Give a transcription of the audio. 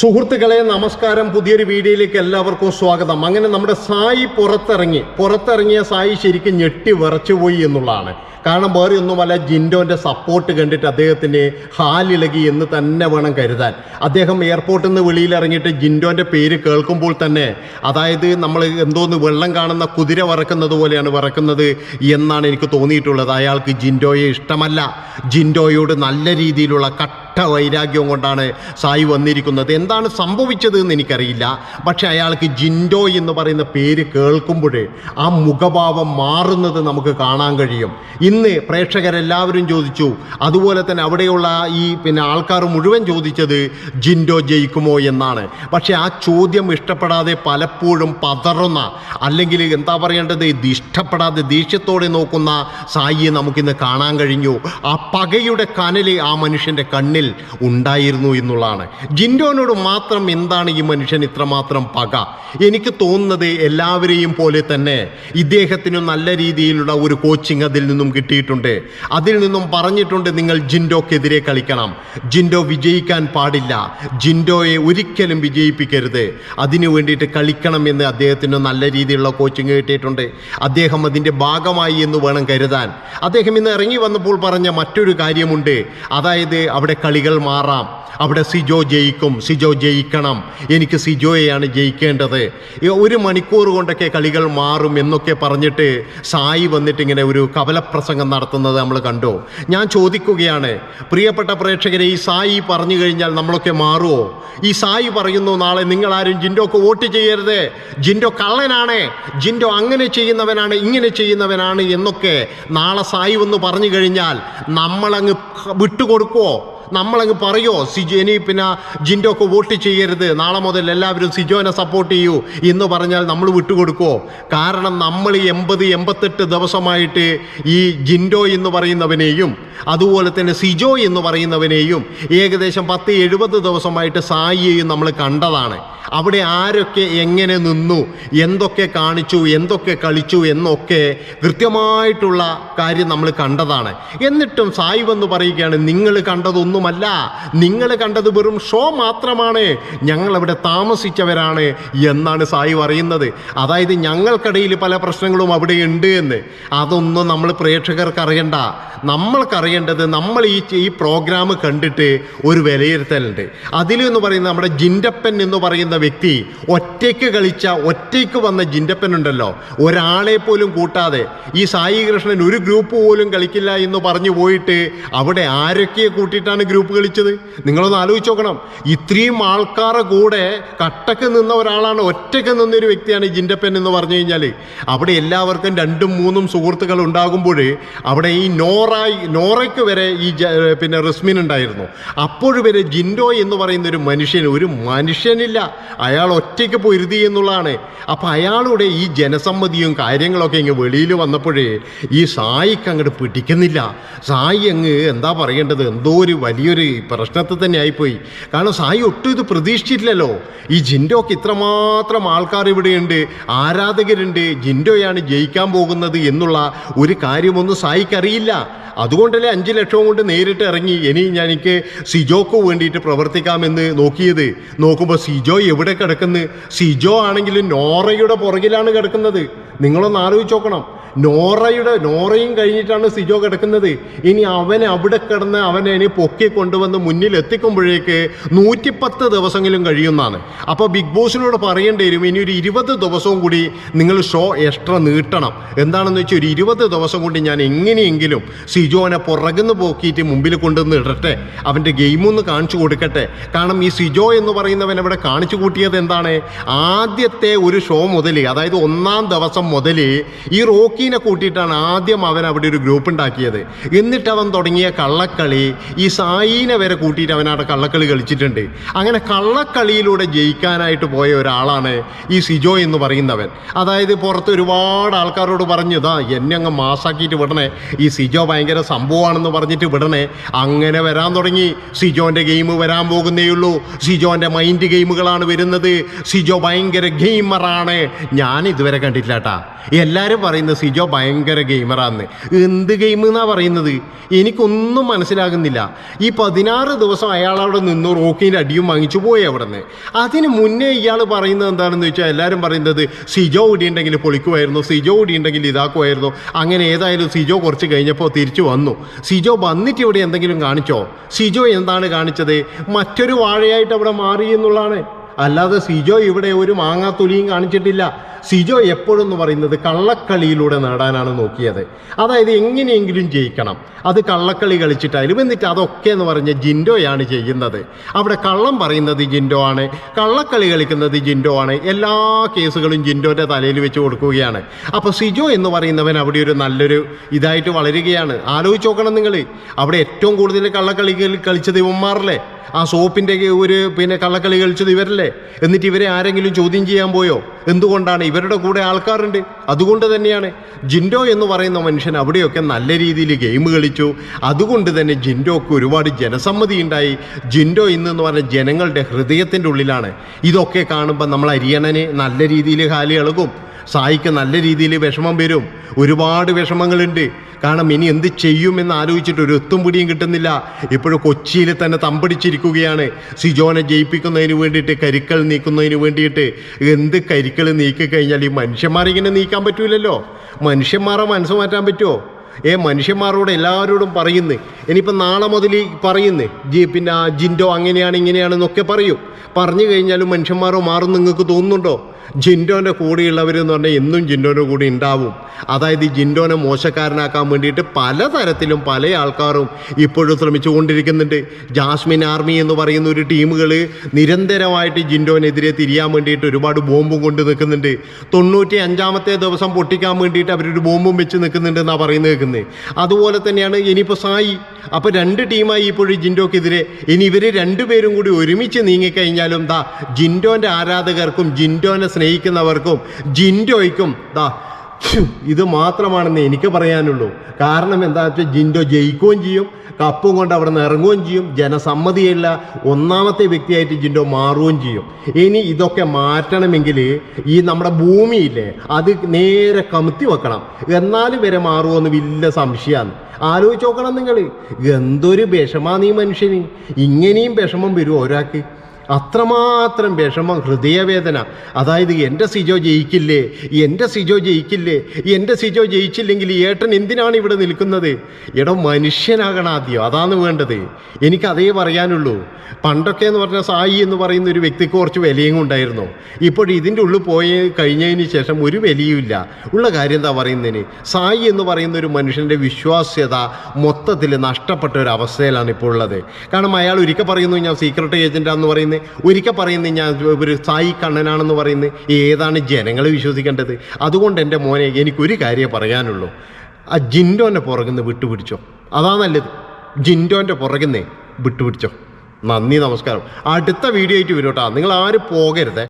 സുഹൃത്തുക്കളെ നമസ്കാരം. പുതിയൊരു വീഡിയോയിലേക്ക് എല്ലാവർക്കും സ്വാഗതം. അങ്ങനെ നമ്മുടെ സായി പുറത്തിറങ്ങി. പുറത്തിറങ്ങിയ സായി ശരിക്കും ഞെട്ടി വിറച്ചുപോയി എന്നുള്ളതാണ്. കാരണം വേറെ ഒന്നുമല്ല ജിൻഡോന്റെ സപ്പോർട്ട് കണ്ടിട്ട് അദ്ദേഹത്തിന് ഹാലിളകി എന്ന് തന്നെ വേണം കരുതാൻ. അദ്ദേഹം എയർപോർട്ടിൽ നിന്ന് വെളിയിലിറങ്ങിയിട്ട് ജിൻഡോന്റെ പേര് കേൾക്കുമ്പോൾ തന്നെ അതായത് നമ്മൾ എന്തോന്ന് വെള്ളം കാണുന്ന കുതിര വറക്കുന്നത് പോലെയാണ് വറക്കുന്നത് എന്നാണ് എനിക്ക് തോന്നിയിട്ടുള്ളത്. അയാൾക്ക് ജിൻഡോയെ ഇഷ്ടമല്ല. ജിൻഡോയോട് നല്ല രീതിയിലുള്ള കട്ട വൈരാഗ്യവും കൊണ്ടാണ് സായി വന്നിരിക്കുന്നത്. എന്താണ് സംഭവിച്ചത് എന്ന് എനിക്കറിയില്ല. പക്ഷേ അയാൾക്ക് ജിൻഡോ എന്ന് പറയുന്ന പേര് കേൾക്കുമ്പോൾ ആ മുഖഭാവം മാറുന്നത് നമുക്ക് കാണാൻ കഴിയും. ഇന്ന് പ്രേക്ഷകരെല്ലാവരും ചോദിച്ചു അതുപോലെ തന്നെ അവിടെയുള്ള ഈ പിന്നെ ആൾക്കാർ മുഴുവൻ ചോദിച്ചത് ജിൻഡോ ജയിക്കുമോ എന്നാണ്. പക്ഷേ ആ ചോദ്യം ഇഷ്ടപ്പെടാതെ പലപ്പോഴും പതറുന്ന അല്ലെങ്കിൽ എന്താ പറയേണ്ടത് ഇത് ഇഷ്ടപ്പെടാതെ ദേഷ്യത്തോടെ നോക്കുന്ന സായിയെ നമുക്കിന്ന് കാണാൻ കഴിഞ്ഞു. ആ പകയുടെ കനൽ ആ മനുഷ്യന്റെ കണ്ണിൽ ഉണ്ടായിരുന്നു എന്നുള്ളതാണ്. ജിൻഡോനോട് മാത്രം എന്താണ് ഈ മനുഷ്യൻ ഇത്രമാത്രം പക? എനിക്ക് തോന്നുന്നത് എല്ലാവരെയും പോലെ തന്നെ ഇദ്ദേഹത്തിന് നല്ല രീതിയിലുള്ള ഒരു കോച്ചിങ് അതിൽ നിന്നും കിട്ടിയിട്ടുണ്ട്. അതിൽ നിന്നും പറഞ്ഞിട്ടുണ്ട് നിങ്ങൾ ജിൻഡോക്കെതിരെ കളിക്കണം. ജിൻഡോ വിജയിക്കാൻ പാടില്ല. ജിൻഡോയെ ഒരിക്കലും വിജയിപ്പിക്കരുത്. അതിനു വേണ്ടിയിട്ട് കളിക്കണം എന്ന് അദ്ദേഹത്തിന് നല്ല രീതിയിലുള്ള കോച്ചിങ് കിട്ടിയിട്ടുണ്ട്. അദ്ദേഹം അതിന്റെ ഭാഗമായി എന്ന് വേണം കരുതാൻ. അദ്ദേഹം ഇന്ന് ഇറങ്ങി വന്നപ്പോൾ പറഞ്ഞ മറ്റൊരു കാര്യമുണ്ട്. അതായത് അവിടെ കളികൾ മാറാം. അവിടെ സിജോ ജയിക്കും. സിജോ ജയിക്കണം. എനിക്ക് സിജോയെയാണ് ജയിക്കേണ്ടത്. ഒരു മണിക്കൂർ കൊണ്ടൊക്കെ കളികൾ മാറും എന്നൊക്കെ പറഞ്ഞിട്ട് സായി വന്നിട്ട് ഇങ്ങനെ ഒരു കപലപ്രസംഗം നടത്തുന്നത് നമ്മൾ കണ്ടു. ഞാൻ ചോദിക്കുകയാണ് പ്രിയപ്പെട്ട പ്രേക്ഷകരെ ഈ സായി പറഞ്ഞു കഴിഞ്ഞാൽ നമ്മളൊക്കെ മാറുമോ ഈ സായി പറയുന്നു നാളെ നിങ്ങളാരും ജിൻഡോക്ക് വോട്ട് ചെയ്യരുത്. ജിൻഡോ കള്ളനാണ്. ജിൻഡോ അങ്ങനെ ചെയ്യുന്നവനാണ് ഇങ്ങനെ ചെയ്യുന്നവനാണ് എന്നൊക്കെ നാളെ സായി വന്ന് പറഞ്ഞു കഴിഞ്ഞാൽ നമ്മളങ്ങ് വിട്ടുകൊടുക്കുമോ നമ്മളങ്ങ് പറയോ സിജോ ഇനി പിന്നെ ജിൻഡോക്ക് വോട്ട് ചെയ്യരുത്. നാളെ മുതൽ എല്ലാവരും സിജോനെ സപ്പോർട്ട് ചെയ്യൂ എന്ന് പറഞ്ഞാൽ നമ്മൾ വിട്ടുകൊടുക്കുമോ കാരണം നമ്മൾ എൺപത് എൺപത്തെട്ട് ദിവസമായിട്ട് ഈ ജിൻഡോ എന്ന് പറയുന്നവനെയും അതുപോലെ തന്നെ സിജോ എന്ന് പറയുന്നവനെയും ഏകദേശം പത്ത് എഴുപത് ദിവസമായിട്ട് സായിയെയും നമ്മൾ കണ്ടതാണ്. അവിടെ ആരൊക്കെ എങ്ങനെ നിന്നു എന്തൊക്കെ കാണിച്ചു എന്തൊക്കെ കളിച്ചു എന്നൊക്കെ കൃത്യമായിട്ടുള്ള കാര്യം നമ്മൾ കണ്ടതാണ്. എന്നിട്ടും സായി വന്ന് പറയുകയാണ് നിങ്ങൾ കണ്ടതൊന്നുമല്ല നിങ്ങൾ കണ്ടത് വെറും ഷോ മാത്രമാണ്. ഞങ്ങളവിടെ താമസിച്ചവരാണ് എന്നാണ് സായി പറയുന്നത്. അതായത് ഞങ്ങൾക്കിടയിൽ പല പ്രശ്നങ്ങളും അവിടെ ഉണ്ട് എന്ന്. അതൊന്നും നമ്മൾ പ്രേക്ഷകർക്ക് അറിയണ്ട. നമ്മൾക്കറിയേണ്ടത് നമ്മൾ ഈ ഈ പ്രോഗ്രാം കണ്ടിട്ട് ഒരു വിലയിരുത്തലുണ്ട്. അതിലെന്ന് പറയുന്ന നമ്മുടെ ജിൻഡപ്പൻ എന്ന് പറയുന്ന വ്യക്തി ഒറ്റയ്ക്ക് കളിച്ച ഒറ്റയ്ക്ക് വന്ന ജിൻഡപ്പൻ ഉണ്ടല്ലോ. ഒരാളെ പോലും കൂട്ടാതെ. ഈ സായി കൃഷ്ണൻ ഒരു ഗ്രൂപ്പ് പോലും കളിക്കില്ല എന്ന് പറഞ്ഞു പോയിട്ട് അവിടെ ആരൊക്കെ കൂട്ടിയിട്ടാണ് ഗ്രൂപ്പ് കളിച്ചത്? നിങ്ങളൊന്ന് ആലോചിച്ച് നോക്കണം. ഇത്രയും ആൾക്കാരുടെ കൂടെ കട്ടക്ക് നിന്ന ഒരാളാണ് ഒറ്റയ്ക്ക് നിന്നൊരു വ്യക്തിയാണ് ഈ ജിൻഡപ്പൻ എന്ന് പറഞ്ഞു കഴിഞ്ഞാൽ അവിടെ എല്ലാവർക്കും രണ്ടും മൂന്നും സുഹൃത്തുക്കൾ ഉണ്ടാകുമ്പോൾ അവിടെ ഈ നോറായി നോറയ്ക്ക് വരെ ഈ പിന്നെ റിസ്മിൻ ഉണ്ടായിരുന്നു. അപ്പോഴും വരെ ജിൻഡോ എന്ന് പറയുന്ന ഒരു മനുഷ്യൻ ഒരു മനുഷ്യനില്ല. അയാൾ ഒറ്റയ്ക്ക് പൊരുതി എന്നുള്ളതാണ്. അപ്പോൾ അയാളുടെ ഈ ജനസമ്മതിയും കാര്യങ്ങളൊക്കെ ഇങ്ങ് വെളിയിൽ വന്നപ്പോഴേ ഈ സായിക്ക് അങ്ങോട്ട് പിടിക്കുന്നില്ല. സായി അങ്ങ് എന്താ പറയേണ്ടത്? എന്തോ ഒരു വലിയൊരു പ്രശ്നത്തിൽ തന്നെ ആയിപ്പോയി. കാരണം സായി ഒട്ടും ഇത് പ്രതീക്ഷിച്ചിട്ടില്ലല്ലോ. ഈ ജിൻഡോക്ക് ഇത്രമാത്രം ആൾക്കാർ ഇവിടെയുണ്ട് ആരാധകരുണ്ട് ജിൻഡോയാണ് ജയിക്കാൻ പോകുന്നത് എന്നുള്ള ഒരു കാര്യമൊന്നും സായിക്കറിയില്ല. അതുകൊണ്ടല്ലേ അഞ്ച് ലക്ഷം കൊണ്ട് നേരിട്ട് ഇറങ്ങി. ഇനി ഞാൻ എനിക്ക് സിജോക്ക് വേണ്ടിയിട്ട് പ്രവർത്തിക്കാമെന്ന് നോക്കിയത്. നോക്കുമ്പോൾ സിജോ എവിടെ കിടക്കുന്നു? സിജോ ആണെങ്കിലും നോറയുടെ പുറകിലാണ് കിടക്കുന്നത്. നിങ്ങളൊന്ന് ആലോചിച്ച് നോക്കണം. നോറയുടെ നോറയും കഴിഞ്ഞിട്ടാണ് സിജോ കിടക്കുന്നത്. ഇനി അവനെ അവിടെ കിടന്ന് അവനെ ഇനി പൊക്കി കൊണ്ടുവന്ന് മുന്നിൽ എത്തിക്കുമ്പോഴേക്ക് നൂറ്റിപ്പത്ത് ദിവസമെങ്കിലും കഴിയുന്നതാണ് അപ്പോൾ ബിഗ് ബോസിനോട് പറയേണ്ടി വരും ഇനി ഒരു ഇരുപത് ദിവസവും കൂടി നിങ്ങൾ ഷോ എക്സ്ട്രാ നീട്ടണം. എന്താണെന്ന് വെച്ചാൽ ഒരു ഇരുപത് ദിവസം കൊണ്ട് ഞാൻ എങ്ങനെയെങ്കിലും സിജോനെ പുറകുന്ന് പോക്കിയിട്ട് മുമ്പിൽ കൊണ്ടുവന്ന് ഇടട്ടെ അവന്റെ ഗെയിമൊന്ന് കാണിച്ചു കൊടുക്കട്ടെ. കാരണം ഈ സിജോ എന്ന് പറയുന്നവൻ അവിടെ കാണിച്ചു കൂട്ടിയത് എന്താണ്? ആദ്യത്തെ ഒരു ഷോ മുതൽ അതായത് ഒന്നാം ദിവസം മുതൽ ഈ റോക്കീനെ കൂട്ടിയിട്ടാണ് ആദ്യം അവൻ അവിടെ ഒരു ഗ്രൂപ്പ് ഉണ്ടാക്കിയത്. എന്നിട്ട് അവൻ തുടങ്ങിയ കള്ളക്കളി ഈ സായിനെ വരെ കൂട്ടിയിട്ട് അവൻ അവിടെ കള്ളക്കളി കളിച്ചിട്ടുണ്ട്. അങ്ങനെ കള്ളക്കളിയിലൂടെ ജയിക്കാനായിട്ട് പോയ ഒരാളാണ് ഈ സിജോ എന്ന് പറയുന്നവൻ. അതായത് പുറത്ത് ഒരുപാട് ആൾക്കാരോട് പറഞ്ഞു ഇതാ എന്നെ അങ്ങ് മാസാക്കിയിട്ട് വിടണേ. ഈ സിജോ ഭയങ്കര സംഭവമാണെന്ന് പറഞ്ഞിട്ട് വിടണേ. അങ്ങനെ വരാൻ തുടങ്ങി. സിജോന്റെ ഗെയിം വരാൻ പോകുന്നേ ഉള്ളൂ. സിജോന്റെ മൈൻഡ് ഗെയിമുകളാണ് വരുന്നത്. സിജോ ഭയങ്കര ഗെയിമറാണ് ഞാൻ ഇതുവരെ കണ്ടിട്ടില്ല കേട്ടാ എല്ലാവരും പറയുന്നത് സിജോ ഭയങ്കര ഗെയിമറാന്ന്. എന്ത് ഗെയിം എന്നാ പറയുന്നത്? എനിക്കൊന്നും മനസ്സിലാകുന്നില്ല. ഈ പതിനാറ് ദിവസം അയാൾ അവിടെ നിന്ന് റോക്കിന്റെ അടിയും വാങ്ങിച്ചു പോയി അവിടെ നിന്ന് അതിന് മുന്നേ ഇയാൾ പറയുന്നത് എന്താണെന്ന് വെച്ചാൽ എല്ലാവരും പറയുന്നത് സിജോ ഓടിയുണ്ടെങ്കിൽ പൊളിക്കുമായിരുന്നു സിജോ ഓടിയുണ്ടെങ്കിൽ ഇതാക്കുമായിരുന്നു. അങ്ങനെ ഏതായാലും സിജോ കുറച്ച് കഴിഞ്ഞപ്പോൾ തിരിച്ചു വന്നു. സിജോ വന്നിട്ട് ഇവിടെ എന്തെങ്കിലും കാണിച്ചോ? സിജോ എന്താണ് കാണിച്ചത്? മറ്റൊരു വാഴയായിട്ട് അവിടെ മാറി എന്നുള്ളതാണ്. അല്ലാതെ സിജോ ഇവിടെ ഒരു മാങ്ങാത്തൊലിയും കാണിച്ചിട്ടില്ല. സിജോ എപ്പോഴും എന്ന് പറയുന്നത് കള്ളക്കളിയിലൂടെ നേടാനാണ് നോക്കിയത്. അതായത് എങ്ങനെയെങ്കിലും ജയിക്കണം. അത് കള്ളക്കളി കളിച്ചിട്ടായാലും എന്നിട്ട് അതൊക്കെ എന്ന് പറഞ്ഞ ജിൻഡോയാണ് ചെയ്യുന്നത്. അവിടെ കള്ളം പറയുന്നത് ജിൻഡോ ആണ്. കള്ളക്കളി കളിക്കുന്നത് ജിൻഡോ ആണ്. എല്ലാ കേസുകളും ജിൻഡോന്റെ തലയിൽ വെച്ച് കൊടുക്കുകയാണ്. അപ്പോൾ സിജോ എന്ന് പറയുന്നവൻ അവിടെ ഒരു നല്ലൊരു ഇതായിട്ട് വളരുകയാണ്. ആലോചിച്ച് നോക്കണം നിങ്ങൾ. അവിടെ ഏറ്റവും കൂടുതൽ കള്ളക്കളി കളി- കളിച്ചത് ഇവന്മാരല്ലേ ആ സോപ്പിന്റെ ഒരു പിന്നെ കള്ളക്കളി കളിച്ചത് ഇവരല്ലേ? എന്നിട്ട് ഇവരെ ആരെങ്കിലും ചോദ്യം ചെയ്യാൻ പോയോ? എന്തുകൊണ്ടാണ് ഇവരുടെ കൂടെ ആൾക്കാരുണ്ട്? അതുകൊണ്ട് തന്നെയാണ്. ജിൻഡോ എന്ന് പറയുന്ന മനുഷ്യൻ അവിടെയൊക്കെ നല്ല രീതിയിൽ ഗെയിം കളിച്ചു. അതുകൊണ്ട് തന്നെ ജിൻഡോക്ക് ഒരുപാട് ജനസമ്മതി ഉണ്ടായി. ജിൻഡോ ഇന്നെന്ന് പറഞ്ഞ ജനങ്ങളുടെ ഹൃദയത്തിന്റെ ഉള്ളിലാണ്. ഇതൊക്കെ കാണുമ്പോൾ നമ്മൾ അരിയണനെ നല്ല രീതിയിൽ കാലി ഇളകും. സായിക്ക് നല്ല രീതിയിൽ വിഷമം വരും. ഒരുപാട് വിഷമങ്ങളുണ്ട്. കാരണം ഇനി എന്ത് ചെയ്യുമെന്ന് ആലോചിച്ചിട്ട് ഒരു എത്തും പിടിയും കിട്ടുന്നില്ല. ഇപ്പോഴും കൊച്ചിയിൽ തന്നെ തമ്പടിച്ചിരിക്കുകയാണ്. സിജോനെ ജയിപ്പിക്കുന്നതിന് വേണ്ടിയിട്ട് കരിക്കൾ നീക്കുന്നതിന് വേണ്ടിയിട്ട്. എന്ത് കരിക്കൾ നീക്കി കഴിഞ്ഞാൽ ഈ മനുഷ്യന്മാരിങ്ങനെ നീക്കാൻ പറ്റൂലല്ലോ? മനുഷ്യന്മാരെ മനസ്സ് മാറ്റാൻ പറ്റുമോ? ഏ മനുഷ്യന്മാരോട് എല്ലാവരോടും പറയുന്നു. ഇനിയിപ്പോൾ നാളെ മുതൽ പറയുന്നു. ജി പിന്നെ ജിൻഡോ അങ്ങനെയാണ് ഇങ്ങനെയാണെന്നൊക്കെ പറയും. പറഞ്ഞു കഴിഞ്ഞാലും മനുഷ്യന്മാരോ മാറും നിങ്ങൾക്ക് തോന്നുന്നുണ്ടോ? ജിൻഡോന്റെ കൂടെയുള്ളവരെന്ന് പറഞ്ഞാൽ എന്നും ജിൻഡോന്റെ കൂടെ ഉണ്ടാവും അതായത് ജിൻഡോനെ മോശക്കാരനാക്കാൻ വേണ്ടിയിട്ട് പലതരത്തിലും പല ആൾക്കാരും ഇപ്പോഴും ശ്രമിച്ചുകൊണ്ടിരിക്കുന്നുണ്ട്. ജാസ്മിൻ ആർമി എന്ന് പറയുന്ന ഒരു ടീമുകൾ നിരന്തരമായിട്ട് ജിൻഡോനെതിരെ തിരിയാൻ വേണ്ടിയിട്ട് ഒരുപാട് ബോംബും കൊണ്ട് നിൽക്കുന്നുണ്ട്. തൊണ്ണൂറ്റി അഞ്ചാമത്തെ ദിവസം പൊട്ടിക്കാൻ വേണ്ടിയിട്ട് അവരൊരു ബോംബും വെച്ച് നിൽക്കുന്നുണ്ടെന്നാണ് പറയുന്നത് കേൾക്കുന്നത് അതുപോലെ തന്നെയാണ് ഇനിയിപ്പോൾ സായി. അപ്പോൾ രണ്ട് ടീമായി ഇപ്പോഴും ജിൻഡോക്കെതിരെ. ഇനി ഇവർ രണ്ടുപേരും കൂടി ഒരുമിച്ച് നീങ്ങിക്കഴിഞ്ഞാലും ദാ ജിൻഡോന്റെ ആരാധകർക്കും ജിൻഡോനെ സ്നേഹിക്കുന്നവർക്കും ജിൻഡോയ്ക്കും ദാ ഇത് മാത്രമാണെന്ന് എനിക്ക് പറയാനുള്ളൂ. കാരണം എന്താണെന്ന് വെച്ചാൽ ജിൻഡോ ജയിക്കുകയും ചെയ്യും കപ്പും കൊണ്ട് അവിടെ നിന്ന് ഇറങ്ങുകയും ചെയ്യും ജനസമ്മതിയില്ല ഒന്നാമത്തെ വ്യക്തിയായിട്ട് ജിൻഡോ മാറുകയും ചെയ്യും. ഇനി ഇതൊക്കെ മാറ്റണമെങ്കിൽ ഈ നമ്മുടെ ഭൂമിയില്ലേ അത് നേരെ കമത്തി വെക്കണം. എന്നാലും വരെ മാറുമെന്ന് വലിയ സംശയമാണ് ആലോചിച്ച് നോക്കണം നിങ്ങൾ എന്തൊരു വിഷമാണ് ഈ മനുഷ്യന്. ഇങ്ങനെയും വിഷമം വരും ഒരാൾക്ക്. അത്രമാത്രം വിഷമം ഹൃദയവേദന. അതായത് എന്റെ സിജോ ജയിക്കില്ലേ? എന്റെ സിജോ ജയിക്കില്ലേ? എന്റെ സിജോ ജയിച്ചില്ലെങ്കിൽ ഏട്ടൻ എന്തിനാണ് ഇവിടെ നിൽക്കുന്നത്? എടോ മനുഷ്യനാകണം ആദ്യം. അതാണ് വേണ്ടത്. എനിക്ക് അതേ പറയാനുള്ളൂ. പണ്ടൊക്കെ എന്ന് പറഞ്ഞാൽ സായി എന്ന് പറയുന്ന ഒരു വ്യക്തിക്ക് കുറച്ച് വിലയും ഉണ്ടായിരുന്നു. ഇപ്പോൾ ഇതിന്റെ ഉള്ളിൽ പോയി കഴിഞ്ഞതിന് ശേഷം ഒരു വിലയുമില്ല ഉള്ള കാര്യം എന്താ പറയുന്നതിന്? സായി എന്ന് പറയുന്ന ഒരു മനുഷ്യന്റെ വിശ്വാസ്യത മൊത്തത്തിൽ നഷ്ടപ്പെട്ട ഒരു അവസ്ഥയിലാണ് ഇപ്പോൾ ഉള്ളത്. കാരണം അയാൾ ഒരിക്കൽ പറയുന്നു ഞാൻ സീക്രട്ട് ഏജന്റാന്ന് പറയുന്നത്. ഒരിക്കൽ പറയുന്നത് ഞാൻ ഒരു സായി കണ്ണനാണെന്ന് പറയുന്നത് ഏതാണ് ജനങ്ങളെ വിശ്വസിക്കേണ്ടത്? അതുകൊണ്ട് എന്റെ മോനെ എനിക്കൊരു കാര്യമേ പറയാനുള്ളൂ. ആ ജിൻഡോന്റെ പുറകുന്ന് വിട്ടുപിടിച്ചോ. അതാ നല്ലത്. ജിൻഡോന്റെ പുറകുന്നേ വിട്ടുപിടിച്ചോ. നന്ദി നമസ്കാരം. അടുത്ത വീഡിയോ ആയിട്ട് വരും കേട്ടോ നിങ്ങൾ ആരും പോകരുതേ.